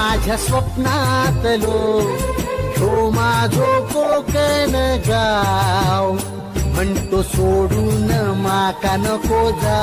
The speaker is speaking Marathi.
माझ्या स्वप्नातलो तो माझो कोकण गाव. म्हणतो सोडून माका नको जा